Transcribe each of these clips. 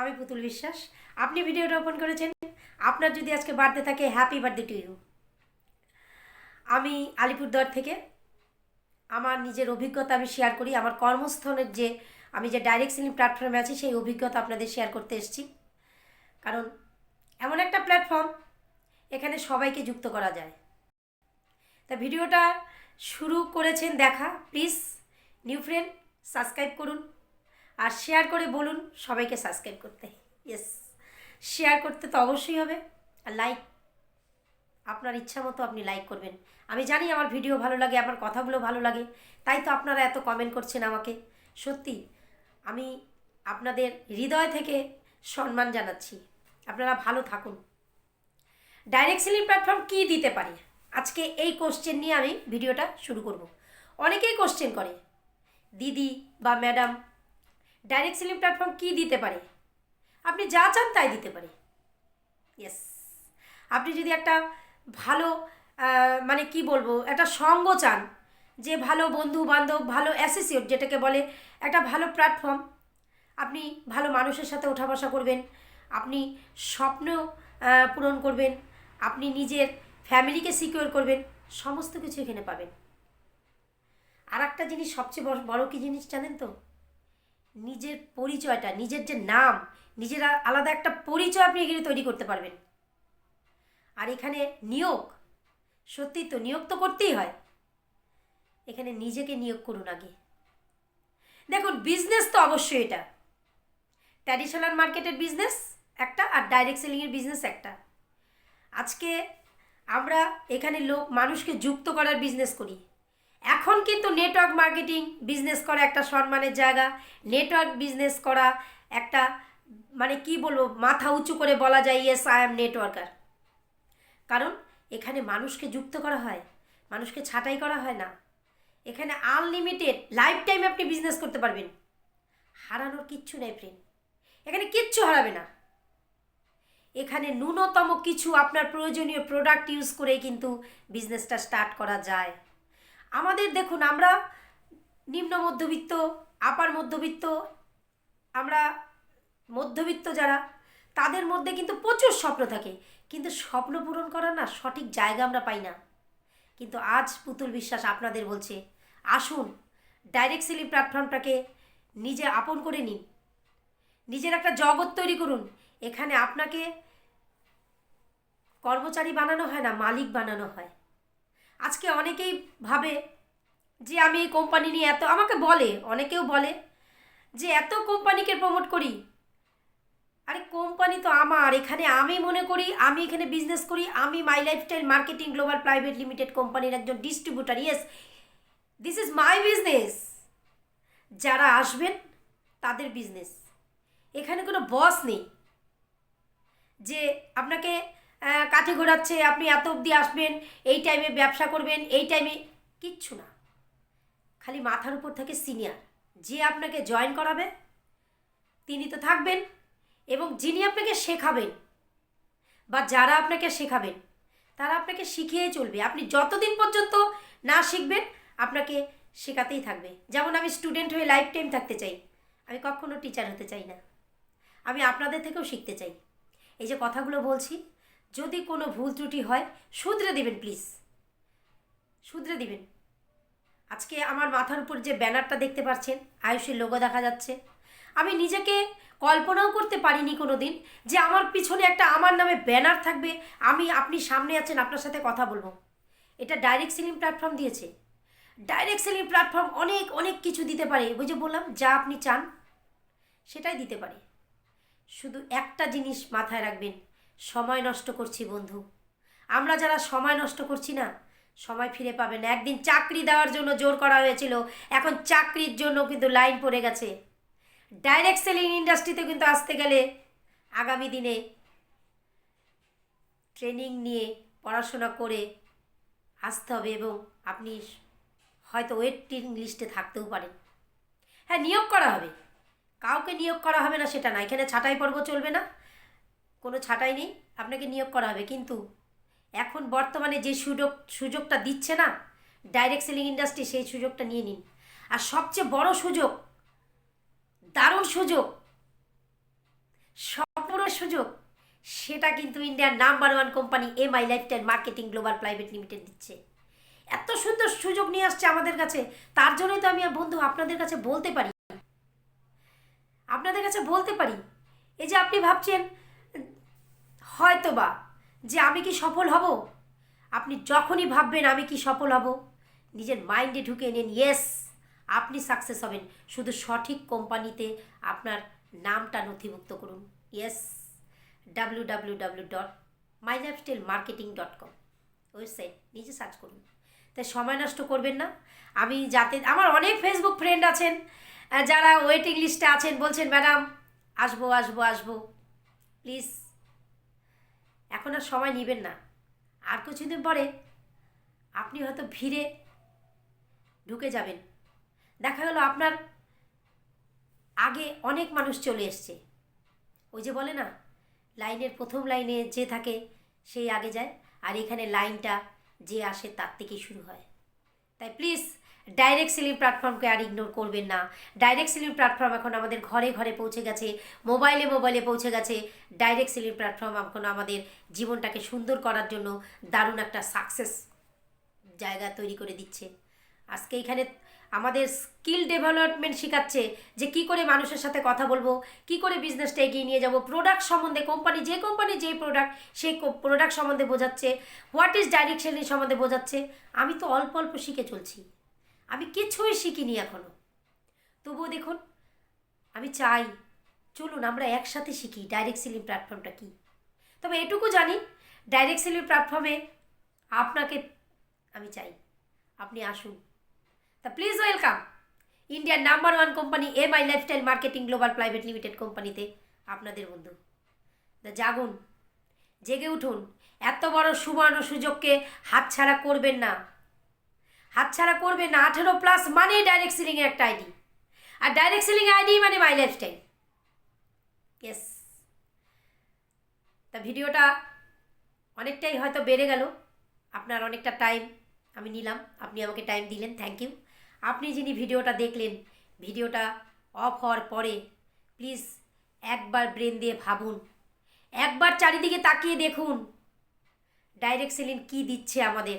আমি পুতুল বিশ্বাস। আপনি ভিডিওটা ওপেন করেছেন। আপনার যদি আজকে বার্থডে থাকে হ্যাপি বার্থডে টু ইউ আমি আলিপুরদুয়ার থেকে আমার নিজের অভিজ্ঞতা আমি শেয়ার করি। আমার কর্মস্থলের যে আমি যে ডাইরেক্ট সেলিং প্ল্যাটফর্মে আছি, সেই অভিজ্ঞতা আপনাদের শেয়ার করতে এসেছি। কারণ এমন একটা প্ল্যাটফর্ম এখানে সবাইকে যুক্ত করা যায়। তা ভিডিওটা শুরু করেছেন দেখা। প্লিজ নিউ ফ্রেন্ড সাবস্ক্রাইব করুন। আর শেয়ার করে বলুন সবাইকে সাবস্ক্রাইব করতে। ইয়েস শেয়ার করতে তো অবশ্যই হবে। আর লাইক আপনার ইচ্ছা মতো আপনি লাইক করবেন। আমি জানি আমার ভিডিও ভালো লাগে, আমার কথাগুলো ভালো লাগে। তাই তো আপনারা এত কমেন্ট করছেন আমাকে। সত্যি, আমি আপনাদের হৃদয় থেকে সম্মান জানাচ্ছি। আপনারা ভালো থাকুন। ডাইরেক্ট সেলিং প্ল্যাটফর্ম কী দিতে পারে? আজকে এই কোশ্চেন নিয়ে আমি ভিডিওটা শুরু করব। অনেকেই কোশ্চেন করে, দিদি বা ম্যাডাম ডাইরেক্ট সেলিং প্ল্যাটফর্ম কী দিতে পারে? আপনি যা চান তাই দিতে পারে। ইয়েস আপনি যদি একটা ভালো মানে কি বলব, একটা সঙ্গ চান, যে ভালো বন্ধু, বান্ধব, ভালো অ্যাসোসিয়েট যেটাকে বলে, একটা ভালো প্ল্যাটফর্ম আপনি ভালো মানুষের সাথে ওঠা বসা করবেন, আপনি স্বপ্ন পূরণ করবেন, আপনি নিজের ফ্যামিলিকে সিকিউর করবেন, সমস্ত কিছু এখানে পাবেন। আর একটা জিনিস সবচেয়ে বড় কি জিনিস জানেন তো? নিজের পরিচয়টা, নিজের যে নাম, নিজের আলাদা একটা পরিচয় আপনি এখানে তৈরি করতে পারবেন। আর এখানে নিয়োগ, সত্যি তো নিয়োগ তো করতেই হয়। এখানে নিজেকে নিয়োগ করুন আগে। দেখুন বিজনেস তো অবশ্যই এটা। ট্র্যাডিশনাল মার্কেটের বিজনেস একটা আর ডাইরেক্ট সেলিংয়ের বিজনেস একটা। আজকে আমরা এখানে লোক, মানুষকে যুক্ত করার বিজনেস করি। এখন কিন্তু নেটওয়ার্ক মার্কেটিং বিজনেস করা একটা সম্মানের জায়গা। নেটওয়ার্ক বিজনেস করা একটা মানে কি বলব, মাথা উঁচু করে বলা যায় ইয়েস আই এম নেটওয়ার্কার কারণ এখানে মানুষকে যুক্ত করা হয়, মানুষকে ছাঁটাই করা হয় না। এখানে আনলিমিটেড লাইফ টাইম আপনি বিজনেস করতে পারবেন। হারানোর কিচ্ছু নেই ফ্রেন্ড এখানে কিচ্ছু হারাবে না। এখানে ন্যূনতম কিছু আপনার প্রয়োজনীয় প্রোডাক্ট ইউজ করে কিন্তু বিজনেসটা স্টার্ট করা যায়। আমাদের দেখুন, আমরা নিম্ন মধ্যবিত্ত আপার মধ্যবিত্ত, আমরা মধ্যবিত্ত যারা, তাদের মধ্যে কিন্তু প্রচুর স্বপ্ন থাকে। কিন্তু স্বপ্ন পূরণ করার না সঠিক জায়গা আমরা পাই না। কিন্তু আজ পুতুল বিশ্বাস আপনাদের বলছে, আসুন ডাইরেক্ট সেলিং প্ল্যাটফর্মটাকে নিজে আপন করে নিন। নিজের একটা জগৎ তৈরি করুন। এখানে আপনাকে কর্মচারী বানানো হয় না, মালিক বানানো হয়। আজকে অনেকেই ভাবে যে আমি এই কোম্পানি নিয়ে এত, আমাকে বলে, অনেকেও বলে যে এত কোম্পানিকে প্রমোট করি। আরে কোম্পানি তো আমার, এখানে আমি মনে করি, আমি এখানে বিজনেস করি, আমি my lifestyle marketing global private limited কোম্পানির একজন distributor yes this is my business যারা আসবেন, তাদের বিজনেস এখানে কোনো বস নেই। যে আপনাকে কাঠে ঘোরাচ্ছে, আপনি এত অবধি আসবেন, এই টাইমে ব্যবসা করবেন, এই টাইমে কিচ্ছু না। খালি মাথার উপর থাকে সিনিয়র যে আপনাকে জয়েন করাবে, তিনি তো থাকবেন এবং যিনি আপনাকে শেখাবেন বা যারা আপনাকে শেখাবেন, তারা আপনাকে শিখিয়ে চলবে। আপনি যতদিন পর্যন্ত না শিখবেন, আপনাকে শেখাতেই থাকবে। যেমন আমি স্টুডেন্ট হয়ে লাইফ টাইম থাকতে চাই, আমি কখনো টিচার হতে চাই না। আমি আপনাদের থেকেও শিখতে চাই। এই যে কথাগুলো বলছি যদি কোনো ভুল ত্রুটি হয়, শুধরে দেবেন প্লিজ শুধরে দিবেন। আজকে আমার মাথার উপর যে ব্যানারটা দেখতে পাচ্ছেন, আয়ুষের লোগো দেখা যাচ্ছে। আমি নিজেকে কল্পনাও করতে পারিনি কোনো দিন যে আমার পিছনে একটা আমার নামে ব্যানার থাকবে, আমি, আপনি সামনে আছেন, আপনার সাথে কথা বলব। এটা ডাইরেক্ট সেলিং প্ল্যাটফর্ম দিয়েছে। ডাইরেক্ট সেলিং প্ল্যাটফর্ম অনেক অনেক কিছু দিতে পারে। ওই যে বললাম, যা আপনি চান, সেটাই দিতে পারে। শুধু একটা জিনিস মাথায় রাখবেন সময় নষ্ট করছি, বন্ধু। আমরা যারা সময় নষ্ট করছি না, সময় ফিরে পাবেন না। একদিন চাকরি দেওয়ার জন্য জোর করা হয়েছিল, এখন চাকরির জন্য কিন্তু লাইন পড়ে গেছে। ডাইরেক্ট সেলিং ইন্ডাস্ট্রিতে কিন্তু আসতে গেলে আগামী দিনে ট্রেনিং নিয়ে পড়াশোনা করে আসতে হবে এবং আপনি হয়তো ওয়েটিং লিস্টে থাকতেও পারেন। হ্যাঁ নিয়োগ করা হবে। কাউকে নিয়োগ করা হবে না, সেটা না। এখানে ছাঁটাই পর্ব চলবে না। কোনো ছাঁটাই নেই, আপনাকে নিয়োগ করা হবে। কিন্তু এখন বর্তমানে যে সুযোগ, সুযোগটা দিচ্ছে না ডাইরেক্ট সেলিং ইন্ডাস্ট্রি সেই সুযোগটা নিয়ে নিন। আর সবচেয়ে বড় সুযোগ, দারুণ সুযোগ স্বপ্নের সুযোগ, সেটা কিন্তু ইন্ডিয়ার number one company M I lifestyle marketing global private limited দিচ্ছে। এত সুন্দর সুযোগ নিয়ে আসছে আমাদের কাছে, তার জন্যই তো আমি আর বন্ধু আপনাদের কাছে বলতে পারি আপনাদের কাছে বলতে পারি, এই যে আপনি ভাবছেন হয়তো বা যে আমি কি সফল হব? আপনি যখনই ভাববেন আমি কি সফল হব, নিজের মাইন্ডে ঢুকে নিন ইয়েস আপনি সাকসেস হবেন। শুধু সঠিক কোম্পানিতে আপনার নামটা নথিভুক্ত করুন। Yes, W W W dot my lifestyle marketing dot com website, নিজে সার্চ করুন। তাই সময় নষ্ট করবেন না। আমি যাতে, আমার অনেক ফেসবুক ফ্রেন্ড আছেন যারা ওয়েটিং লিস্টে আছেন, বলছেন, ম্যাডাম, আসব আসব আসব। প্লিজ এখন আর সময় নেবেন না। আর কিছুদিন পরে আপনি হয়তো ভিড়ে ঢুকে যাবেন। দেখা গেল আপনার আগে অনেক মানুষ চলে এসছে। ওই যে বলে না, লাইনের প্রথম লাইনে যে থাকে সেই আগে যায়। আর এখানে লাইনটা যে আসে তার থেকেই শুরু হয়। তাই প্লিজ ডাইরেক্ট সেলিং প্ল্যাটফর্মকে আর ইগনোর করবেন না। ডাইরেক্ট সেলিং প্ল্যাটফর্ম এখন আমাদের ঘরে ঘরে পৌঁছে গেছে মোবাইলে মোবাইলে পৌঁছে গেছে। ডাইরেক্ট সেলিং প্ল্যাটফর্ম এখন আমাদের জীবনটাকে সুন্দর করার জন্য দারুণ একটা সাকসেস জায়গা তৈরি করে দিচ্ছে। আজকে এখানে আমাদের স্কিল ডেভেলপমেন্ট শেখাচ্ছে যে কি করে মানুষের সাথে কথা বলব, কি করে বিজনেসটা এগিয়ে নিয়ে যাব প্রোডাক্ট সম্বন্ধে কোম্পানি যে কোম্পানি যেই প্রোডাক্ট সেই প্রোডাক্ট সম্বন্ধে বোঝাচ্ছে হোয়াট ইজ ডাইরেক্ট সেলিং সম্বন্ধে বোঝাচ্ছে। আমি তো অল্প অল্প শিখে চলছি। আমি কিছুই শিখিনি এখনও তবুও দেখুন, আমি চাই, চলুন আমরা একসাথে শিখি ডাইরেক্ট সেলিং প্ল্যাটফর্মটা কী। তবে এটুকু জানি ডাইরেক্ট সেলিং প্ল্যাটফর্মে আপনাকে আমি চাই, আপনি আসুন। তা প্লিজ ওয়েলকাম ইন্ডিয়ার number one company M I lifestyle marketing global private limited কোম্পানিতে আপনাদের বন্ধু। তা জাগুন, জেগে উঠুন, এত বড় সুবর্ণ সুযোগকে হাতছাড়া করবেন না। হাতছাড়া করবে না, আঠেরো প্লাস মানেই ডাইরেক্ট সেলিংয়ের একটা আইডি আর ডাইরেক্ট সিলিং আইডি মানে মাই লাইফ লাইফস্টাইল ইয়েস তা ভিডিওটা অনেকটাই হয়তো বেড়ে গেল। আপনার অনেকটা টাইম আমি নিলাম। আপনি আমাকে টাইম দিলেন থ্যাংক ইউ আপনি যিনি ভিডিওটা দেখলেন, ভিডিওটা অফ হওয়ার পরে প্লিজ একবার ব্রেন দিয়ে ভাবুন। একবার চারিদিকে তাকিয়ে দেখুন। ডাইরেক্ট সেলিন কী দিচ্ছে আমাদের?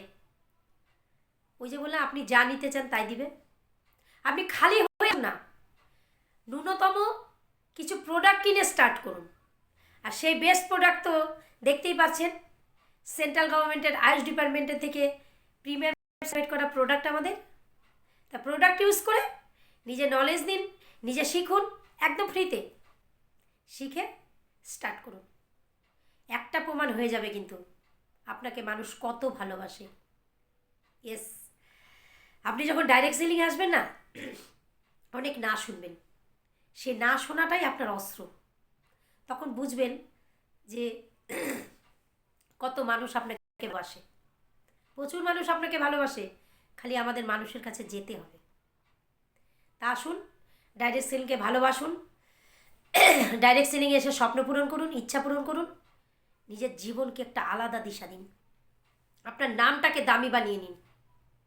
ওই যে বললাম, আপনি যা নিতে চান তাই দিবে। আপনি খালি হয়ে না। ন্যূনতম কিছু প্রোডাক্ট কিনে স্টার্ট করুন। আর সেই বেস্ট প্রোডাক্ট তো দেখতেই পাচ্ছেন সেন্ট্রাল গভর্নমেন্টের আয়ুষ ডিপার্টমেন্টের থেকে প্রিমিয়াম করা প্রোডাক্ট আমাদের। তা প্রোডাক্ট ইউজ করে নিজে নলেজ দিন নিজে শিখুন, একদম ফ্রিতে শিখে স্টার্ট করুন। একটা প্রমাণ হয়ে যাবে কিন্তু, আপনাকে মানুষ কত ভালোবাসে। ইয়েস আপনি যখন ডাইরেক্ট সেলিং আসবেন না, অনেক না শুনবেন। সে না শোনাটাই আপনার অস্ত্র। তখন বুঝবেন যে কত মানুষ আপনাকে বাসে প্রচুর মানুষ আপনাকে ভালোবাসে, খালি আমাদের মানুষের কাছে যেতে হবে। তা আসুন ডাইরেক্ট সেলিংকে ভালোবাসুন। ডাইরেক্ট সেলিং এসে স্বপ্ন পূরণ করুন, ইচ্ছা পূরণ করুন। নিজের জীবনকে একটা আলাদা দিশা দিন। আপনার নামটাকে দামি বানিয়ে নিন।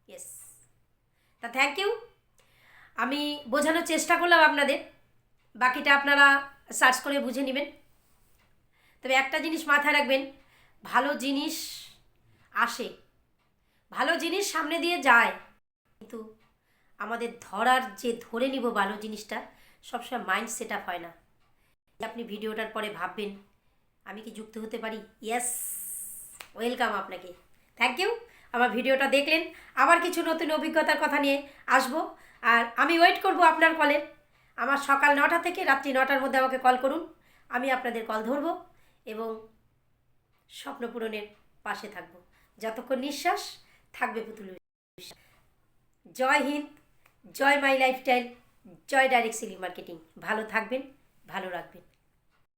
ইয়েস তা থ্যাংক ইউ আমি বোঝানোর চেষ্টা করলাম আপনাদের। বাকিটা আপনারা সার্চ করে বুঝে নেবেন। তবে একটা জিনিস মাথায় রাখবেন, ভালো জিনিস আসে, ভালো জিনিস সামনে দিয়ে যায়। কিন্তু আমাদের ধরার যে ধরে নিব ভালো জিনিসটা, সবসময় মাইন্ড সেট আপ হয় না। আপনি ভিডিওটার পরে ভাববেন, আমি কি যুক্ত হতে পারি? ইয়েস ওয়েলকাম আপনাকে। থ্যাংক ইউ আমার ভিডিওটা দেখলেন। আবার কিছু নতুন অভিজ্ঞতার কথা নিয়ে আসব। আর আমি ওয়েট করব আপনার কলের আমার সকাল নটা থেকে রাত্রি নটার মধ্যে আমাকে কল করুন। আমি আপনাদের কল ধরবো এবং স্বপ্ন পূরণের পাশে থাকব। যতক্ষণ নিঃশ্বাস থাকবে পুতুল জয় হিন্দ, জয় মাই লাইফস্টাইল, জয় ডাইরেক্ট সেলিং মার্কেটিং। ভালো থাকবেন, ভালো রাখবেন।